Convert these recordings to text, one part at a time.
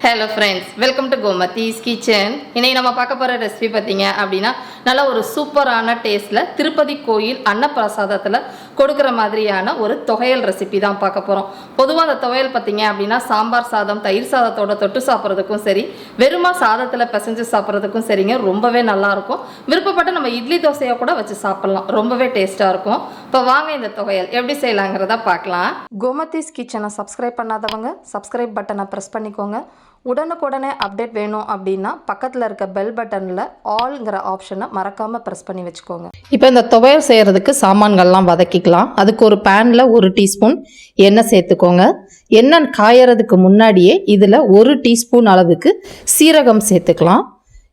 Hello friends welcome to Gomathi's kitchen இன்னைக்கு நம்ம பார்க்க போகிற ரெசிபி பார்த்தீங்க அப்படின்னா நல்ல ஒரு சூப்பரான டேஸ்ட்டில் திருப்பதி கோயில் அன்னப்பிரசாதத்தில் கொடுக்குற மாதிரியான ஒரு துவையல் ரெசிபி தான் பார்க்க போகிறோம் பொதுவாக அந்த துவையல் பார்த்தீங்க அப்படின்னா சாம்பார் சாதம் தயிர் சாதத்தோட தொட்டு சாப்பிட்றதுக்கும் சரி வெறுமா சாதத்தில் பிசைஞ்சு சாப்பிட்றதுக்கும் சரிங்க ரொம்பவே நல்லாயிருக்கும் விருப்பப்பட்டு நம்ம இட்லி தோசையை கூட வச்சு சாப்பிட்லாம். ரொம்பவே டேஸ்ட்டாக இருக்கும். இப்போ வாங்க இந்த துவையல் எப்படி செய்யலாங்கிறத பார்க்கலாம். கோமதிஸ் கிச்சனை சப்ஸ்கிரைப் பண்ணாதவங்க சப்ஸ்கிரைப் பட்டனை ப்ரெஸ் பண்ணிக்கோங்க. உடனுக்குடனே அப்டேட் வேணும் அப்படின்னா பக்கத்தில் இருக்க பெல் பட்டனில் ஆல்ங்கிற ஆப்ஷனை மறக்காமல் ப்ரெஸ் பண்ணி வச்சுக்கோங்க. இப்போ இந்த துவையல் செய்கிறதுக்கு சாமான்கள்லாம் வதக்கிக்கலாம். அதுக்கு ஒரு பேனில் ஒரு டீஸ்பூன் எண்ணெய் சேர்த்துக்கோங்க. எண்ணெய் காயறதுக்கு முன்னாடியே இதில் ஒரு டீஸ்பூன் அளவுக்கு சீரகம் சேர்த்துக்கலாம்.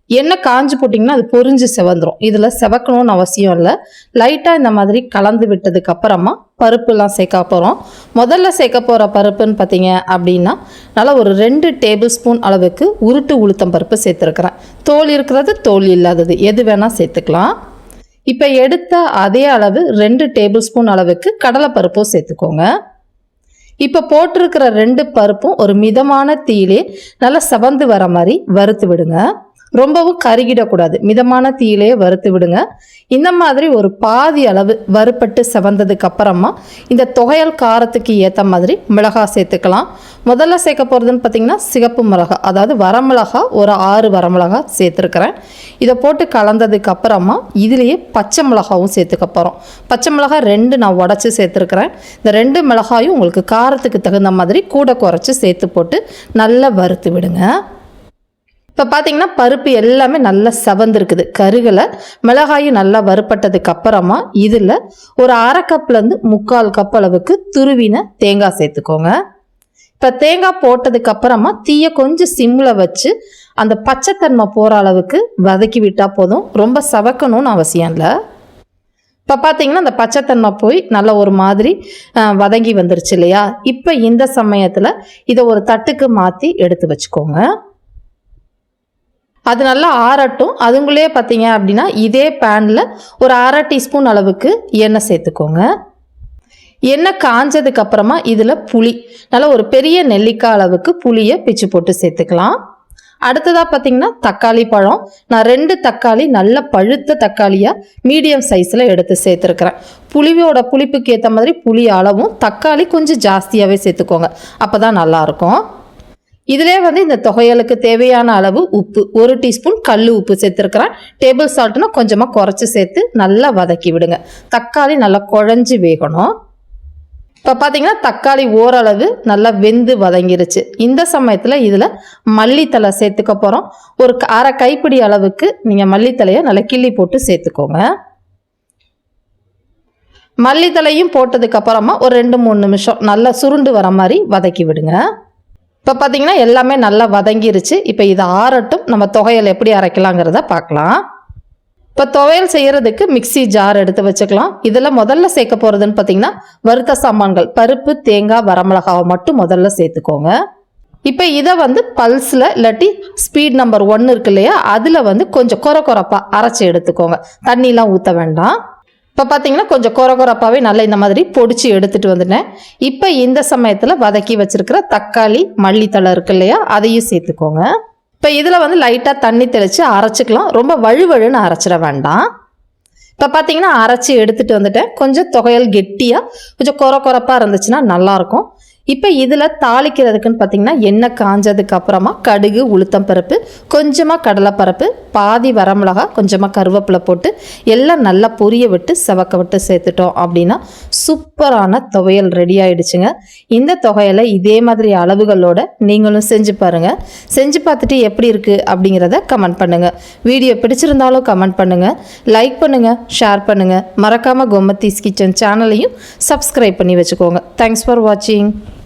எண்ணெய் காஞ்சு போட்டிங்கன்னா அது பொரிஞ்சு செவந்துடும் இதில் செவக்கணும்னு அவசியம் இல்லை. லைட்டாக இந்த மாதிரி கலந்து விட்டதுக்கு அப்புறமா பருப்புலாம் சேர்க்க போகிறோம் முதல்ல சேர்க்க போகிற பருப்புன்னு பார்த்தீங்க அப்படின்னா நல்லா ஒரு ரெண்டு டேபிள் ஸ்பூன் அளவுக்கு உருட்டு உளுத்தம் பருப்பு சேர்த்துருக்குறேன். தோல் இருக்கிறது தோல் இல்லாதது. எது வேணால் சேர்த்துக்கலாம். இப்போ எடுத்த அதே அளவு ரெண்டு டேபிள் ஸ்பூன் அளவுக்கு கடலைப்பருப்பும் சேர்த்துக்கோங்க. இப்போ போட்டிருக்கிற ரெண்டு பருப்பும் ஒரு மிதமான தீயிலே நல்லா செவந்து வர மாதிரி வறுத்து விடுங்க. ரொம்பவும் கருகிடக்கூடாது. மிதமான தீயிலே வறுத்து விடுங்க. இந்த மாதிரி ஒரு பாதி அளவு வறுப்பட்டு செவந்ததுக்கு அப்புறமா இந்த தொகையல் காரத்துக்கு ஏற்ற மாதிரி மிளகாய் சேர்த்துக்கலாம். முதல்ல சேர்க்க போகிறதுன்னு பார்த்தீங்கன்னா சிகப்பு மிளகா அதாவது வரமிளகா ஒரு ஆறு வரமிளகா சேர்த்துருக்கிறேன். இதை போட்டு கலந்ததுக்கு அப்புறமா இதுலேயே பச்சை மிளகாவும் சேர்த்துக்க போகிறோம் பச்சை மிளகாய் ரெண்டு நான் உடச்சி சேர்த்துருக்கிறேன். இந்த ரெண்டு மிளகாயும் உங்களுக்கு காரத்துக்கு தகுந்த மாதிரி கூட குறைச்சி சேர்த்து போட்டு நல்லா வறுத்து விடுங்க. இப்போ பார்த்தீங்கன்னா பருப்பு எல்லாமே நல்லா செவந்திருக்குது. கருகலை மிளகாயும் நல்லா வறுப்பட்டதுக்கு அப்புறமா இதில் ஒரு அரை கப்லேருந்து முக்கால் கப் அளவுக்கு துருவின தேங்காய் சேர்த்துக்கோங்க. இப்போ தேங்காய் போட்டதுக்கு அப்புறமா தீயை கொஞ்சம் சிம்மில் வச்சு அந்த பச்சைத்தன்மை போகிற அளவுக்கு வதக்கி விட்டால் போதும். ரொம்ப சவக்கணும்னு அவசியம் இல்லை. இப்போ பார்த்தீங்கன்னா அந்த பச்சைத்தன்மை போய் நல்ல ஒரு மாதிரி வதங்கி வந்துருச்சு இல்லையா? இப்போ இந்த சமயத்தில் இதை ஒரு தட்டுக்கு மாற்றி எடுத்து வச்சுக்கோங்க. அது நல்லா ஆறட்டும். அதுங்களே பார்த்தீங்க அப்படின்னா இதே பேனில் ஒரு அரை டீஸ்பூன் அளவுக்கு எண்ணெய் சேர்த்துக்கோங்க எண்ணெய் காஞ்சதுக்கு அப்புறமா இதில் புளி நல்லா ஒரு பெரிய நெல்லிக்காய் அளவுக்கு புளியை பிச்சு போட்டு சேர்த்துக்கலாம் அடுத்ததாக பார்த்தீங்கன்னா தக்காளி பழம். நான் ரெண்டு தக்காளி நல்ல பழுத்த தக்காளியாக மீடியம் சைஸில் எடுத்து சேர்த்துருக்கிறேன் புளியோட புளிப்புக்கு ஏற்ற மாதிரி புளி அளவும் தக்காளி கொஞ்சம் ஜாஸ்தியாகவே சேர்த்துக்கோங்க அப்போ தான் நல்லாயிருக்கும் இதிலே வந்து இந்த தொகையலுக்கு தேவையான அளவு உப்பு ஒரு டீஸ்பூன் கல் உப்பு சேர்த்துருக்கிறேன். டேபிள் சால்ட்னா கொஞ்சமாக குறைச்சி சேர்த்து நல்லா வதக்கி விடுங்க. தக்காளி நல்லா குழஞ்சி வேகணும். இப்போ பார்த்தீங்கன்னா தக்காளி ஓரளவு நல்லா வெந்து வதங்கிருச்சு. இந்த சமயத்தில் இதில் மல்லித்தலை சேர்த்துக்க போகிறோம் ஒரு க- அரை கைப்பிடி அளவுக்கு நீங்கள் மல்லித்தலையை நல்லா கிள்ளி போட்டு சேர்த்துக்கோங்க. மல்லித்தலையும் போட்டதுக்கப்புறமா ஒரு ரெண்டு மூணு நிமிஷம் நல்லா சுருண்டு வர மாதிரி வதக்கி விடுங்க. இப்போ பார்த்தீங்கன்னா எல்லாமே நல்லா வதங்கிருச்சு. இப்போ இதை ஆறட்டும் நம்ம துவையல் எப்படி அரைக்கலாங்கிறத பார்க்கலாம் இப்போ துவையல் செய்கிறதுக்கு மிக்ஸி ஜார் எடுத்து வச்சுக்கலாம். இதில் முதல்ல சேர்க்க போகிறதுன்னு பார்த்தீங்கன்னா வறுத்த சாமான்கள் பருப்பு தேங்காய் வரமிளகாவை மட்டும் முதல்ல சேர்த்துக்கோங்க. இப்போ இதை வந்து பல்ஸில் இல்லாட்டி ஸ்பீட் நம்பர் ஒன்று இருக்கு இல்லையா அதில் வந்து கொஞ்சம் கொர கொரப்பாக அரைச்சி எடுத்துக்கோங்க. தண்ணிலாம் ஊற்ற வேண்டாம். இப்போ பார்த்தீங்கன்னா கொஞ்சம் கொர கொரப்பாகவே நல்லா இந்த மாதிரி பொடிச்சு எடுத்துட்டு வந்துட்டேன். இப்போ இந்த சமயத்தில் வதக்கி வச்சிருக்கிற தக்காளி மல்லித்தழை இருக்கு இல்லையா அதையும் சேர்த்துக்கோங்க. இப்போ இதில் வந்து லைட்டாக தண்ணி தெளித்து அரைச்சிக்கலாம். ரொம்ப வழுவழுன்னு அரைச்சிட வேண்டாம். இப்போ பார்த்தீங்கன்னா அரைச்சி எடுத்துட்டு வந்துட்டேன். கொஞ்சம் தொகையல் கெட்டியாக கொஞ்சம் கொர கொரப்பாக இருந்துச்சுன்னா நல்லாயிருக்கும் இப்போ இதில் தாளிக்கிறதுக்குன்னு பார்த்தீங்கன்னா எண்ணெய் காஞ்சதுக்கு அப்புறமா கடுகு உளுத்தம் பருப்பு கொஞ்சமாக கடலைப்பருப்பு பாதி வரமிளகா கொஞ்சமாக கருவேப்பிலை போட்டு எல்லாம் நல்லா பொரிய விட்டு செவக்க விட்டு சேர்த்துட்டோம் அப்படின்னா சூப்பரான துவையல் ரெடி ஆயிடுச்சுங்க. இந்த துவையலை இதே மாதிரி அளவுகளோட நீங்களும் செஞ்சு பாருங்கள் செஞ்சு பார்த்துட்டு எப்படி இருக்குது அப்படிங்கிறத கமெண்ட் பண்ணுங்கள் வீடியோ பிடிச்சிருந்தாலும் கமெண்ட் பண்ணுங்கள் லைக் பண்ணுங்கள் ஷேர் பண்ணுங்கள் மறக்காமல் கோமத்தீஸ் கிச்சன் சேனலையும் சப்ஸ்கிரைப் பண்ணி வச்சுக்கோங்க. தேங்க்ஸ் ஃபார் வாட்சிங்